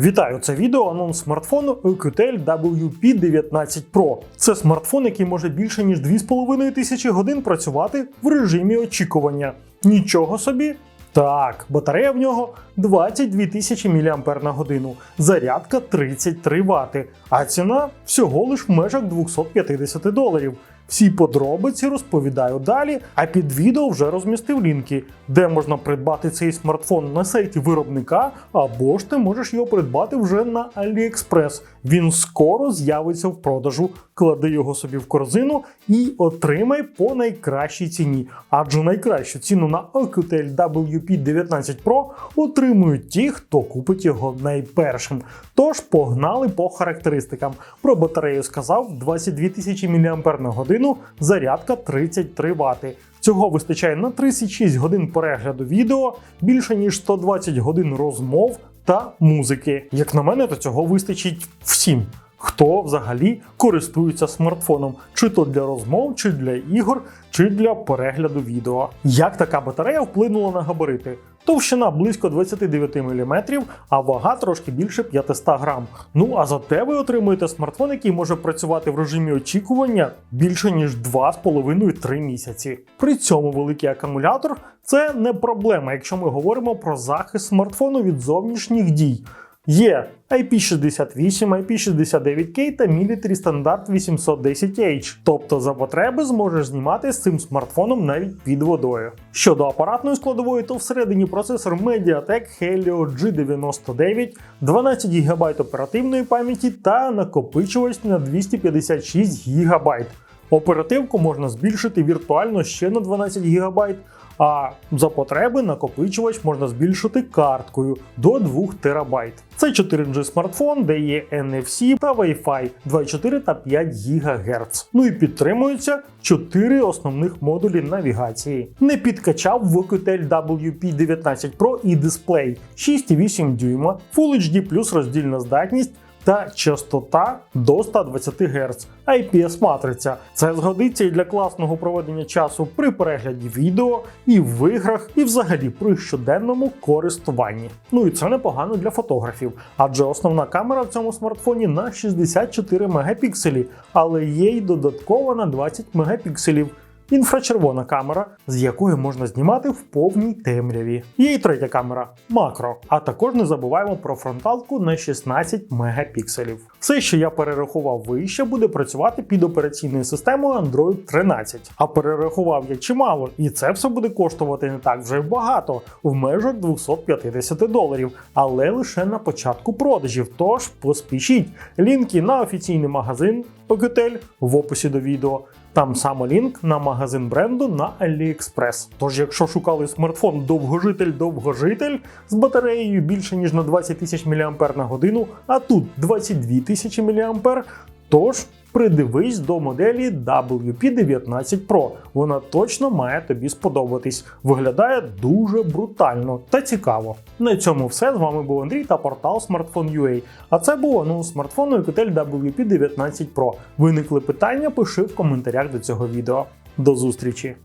Вітаю! Це відео анонс смартфону Oukitel WP19 Pro. Це смартфон, який може більше ніж 2,5 тисячі годин працювати в режимі очікування. Нічого собі. Так, батарея в нього 22 тисячі мАч зарядка 33 Вт, а ціна всього лиш в межах 250 доларів. Всі подробиці розповідаю далі, а під відео вже розмістив лінки, де можна придбати цей смартфон на сайті виробника, або ж ти можеш його придбати вже на AliExpress. Він скоро з'явиться в продажу. Клади його собі в корзину і отримай по найкращій ціні. Адже найкращу ціну на Oukitel WP19 Pro отримують ті, хто купить його найпершим. Тож погнали по характеристикам. Про батарею сказав 22 тисячі мАч годину, зарядка 33 Вт. Цього вистачає на 36 годин перегляду відео, більше ніж 120 годин розмов та музики. Як на мене, то цього вистачить всім. Хто взагалі користується смартфоном, чи то для розмов, чи для ігор, чи для перегляду відео. Як така батарея вплинула на габарити? Товщина близько 29 мм, а вага трошки більше 500 грам. Ну а зате ви отримуєте смартфон, який може працювати в режимі очікування більше ніж 2,5-3 місяці. При цьому великий акумулятор це не проблема, якщо ми говоримо про захист смартфону від зовнішніх дій. Є IP68, IP69K та Military Standard 810H, тобто за потреби зможеш знімати з цим смартфоном навіть під водою. Щодо апаратної складової, то всередині процесор Mediatek Helio G99, 12 ГБ оперативної пам'яті та накопичувач на 256 ГБ. Оперативку можна збільшити віртуально ще на 12 ГБ, а за потреби накопичувач можна збільшити карткою до 2 ТБ. Це 4G смартфон, де є NFC та Wi-Fi 2,4 та 5 ГГц. Ну і підтримуються 4 основних модулі навігації. Не підкачав в Oukitel WP19 Pro і дисплей 6,8 дюйма, Full HD плюс роздільна здатність та частота до 120 Гц. IPS матриця. Це згодиться і для класного проведення часу при перегляді відео, і в іграх, і взагалі при щоденному користуванні. Ну і це непогано для фотографів, адже основна камера в цьому смартфоні на 64 мегапікселі, але є й додаткова на 20 мегапікселів. Інфрачервона камера, з якої можна знімати в повній темряві. Є і третя камера макро. А також не забуваємо про фронталку на 16 мегапікселів. Все, що я перерахував вище, буде працювати під операційною системою Android 13. А перерахував я чимало, і це все буде коштувати не так вже багато, в межах 250 доларів, але лише на початку продажів. Тож поспішіть. Лінки на офіційний магазин Oukitel в описі до відео. Там само лінк на магазин бренду на AliExpress. Тож, якщо шукали смартфон довгожитель-довгожитель з батареєю більше ніж на 20 тисяч мАч на годину, а тут 22 тисячі мАч, тож придивись до моделі WP19 Pro. Вона точно має тобі сподобатись. Виглядає дуже брутально та цікаво. На цьому все. З вами був Андрій та портал Smartphone.ua. А це був анонс смартфону Oukitel WP19 Pro. Виникли питання? Пиши в коментарях до цього відео. До зустрічі!